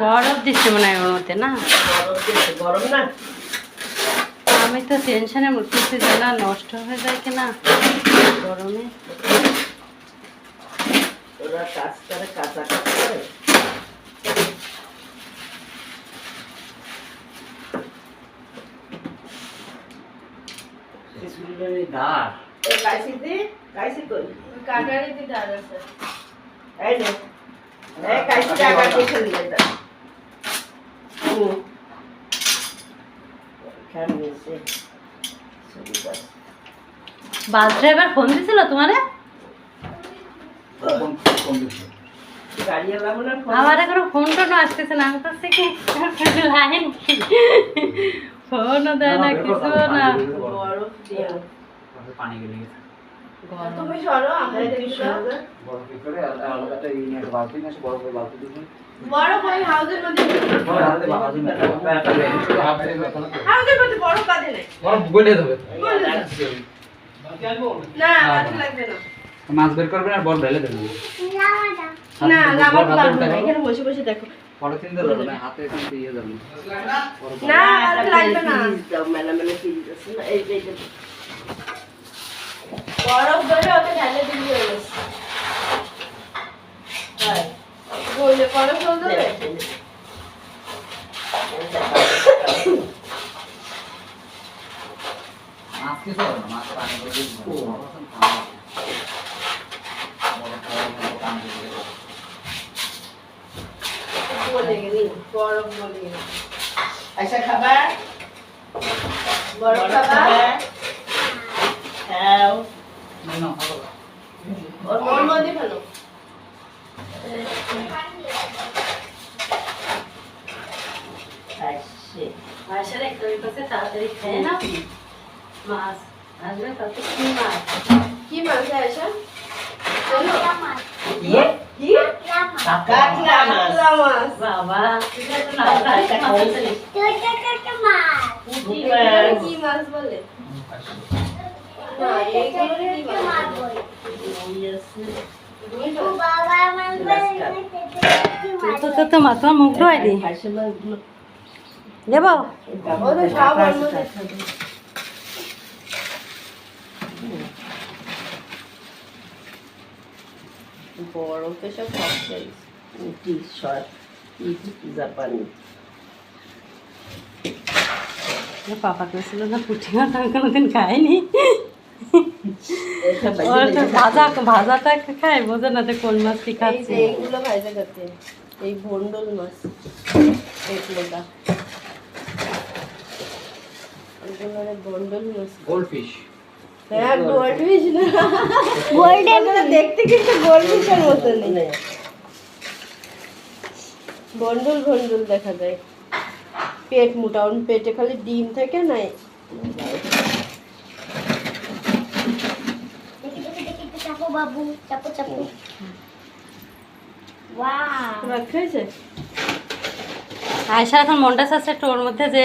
বরফ দিচ্ছে মনে হয় ওর মধ্যে না? গরম না? আমি তো টেনশনে যে না নষ্ট হয়ে যায় কিনা গরমে। ওরা কাজ করে কাঁচা কাজ করে। দাঁড় কাশি দি? কাশি করি কাটারি দি দাঁড় আছে। এই নে। কাশি টাকা দিয়ে খেলি এটা সুবিধা বাস ড্রাইভার ফোন দিছিল তোমারে? আমার এখনও ফোন টোন আসতেছে না আমি তো কি লাইন ফোনও দেয় না কিছু না। তুমি সরো আমরা। বড় করে মধ্যে মধ্যে বড় নেই। গলে। না লাগবে না। মাছ বের করবেন আর বল ঢেলে দেবেন না আমার লাগবে না এখানে বসে বসে দেখো। পলিথিন দিয়ে দেবেন, হাতে কিন্তু ইয়ে দেবেন। না লাগবে না। মেলা মেলা ফিরিজ আছে না এই যে বরফ ধরে ওকে ঢালে দিবি হয়ে গেছে। তাই। বললে বরফ করে দিয়ে দিবেন। বরফ আছে না, ঠান্ডা। বরফ খাওয়ার মতো পানি দিয়ে দিবেন। বলে গেলি বরফ বলে গেলি আচ্ছা খাবার বরফ বরফ খাবা খাবার খাও না, না, খাব না। ওর মন মধ্যে ফেলো খাইছে মাসের একটা ওই পাশে তাড়াতাড়ি খেয়ে না মাছ আসবে তাতে কি মাছ? কি মাছ চলো কি? বলে? তো তো তো মাছ। মুখ ধোয়াই তো সব সর জাপানি। পাপা করেছিল না পুঁটি মাছ আমি কোনোদিন খাইনি। বাইরে ভাজা ভাজাটা খাই বোঝে না যে কোন মাছ কি খাচ্ছে। এইগুলো ভাজা এই মাছ ভন্ডল মাছ গোল্ডফিশ হ্যাঁ গোল্ডফিশ না। গোল্ডেন দেখতে কিন্তু গোল্ডফিশের মতো নেই। নেই। ভন্ডল ভন্ডল দেখা যায়। পেট মোটা ওর পেটে খালি ডিম থাকে বাবু চাপো চাপো খেয়েছে আয়সা এখন মনটা চাচ্ছে একটু ওর মধ্যে যে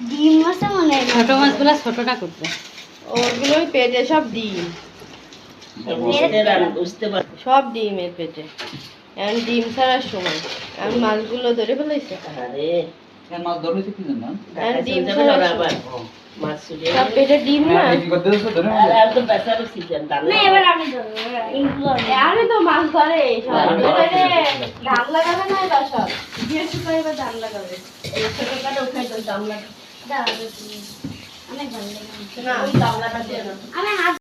ডিম মাছে মনে? হয় ছোট মাছগুলো ছোটটা করতে। ওগুলো ওই পেটে সব ডিম। সব ডিম এর পেটে। এখন ডিম ছাড়ার সময়। এখন মাছগুলো ধরে ফেলেছে হ্যাঁ, আমি তো মাছ ধরে ধান লাগাবে না ধান দাম। অনেক ভালো লাগে। আমি হাত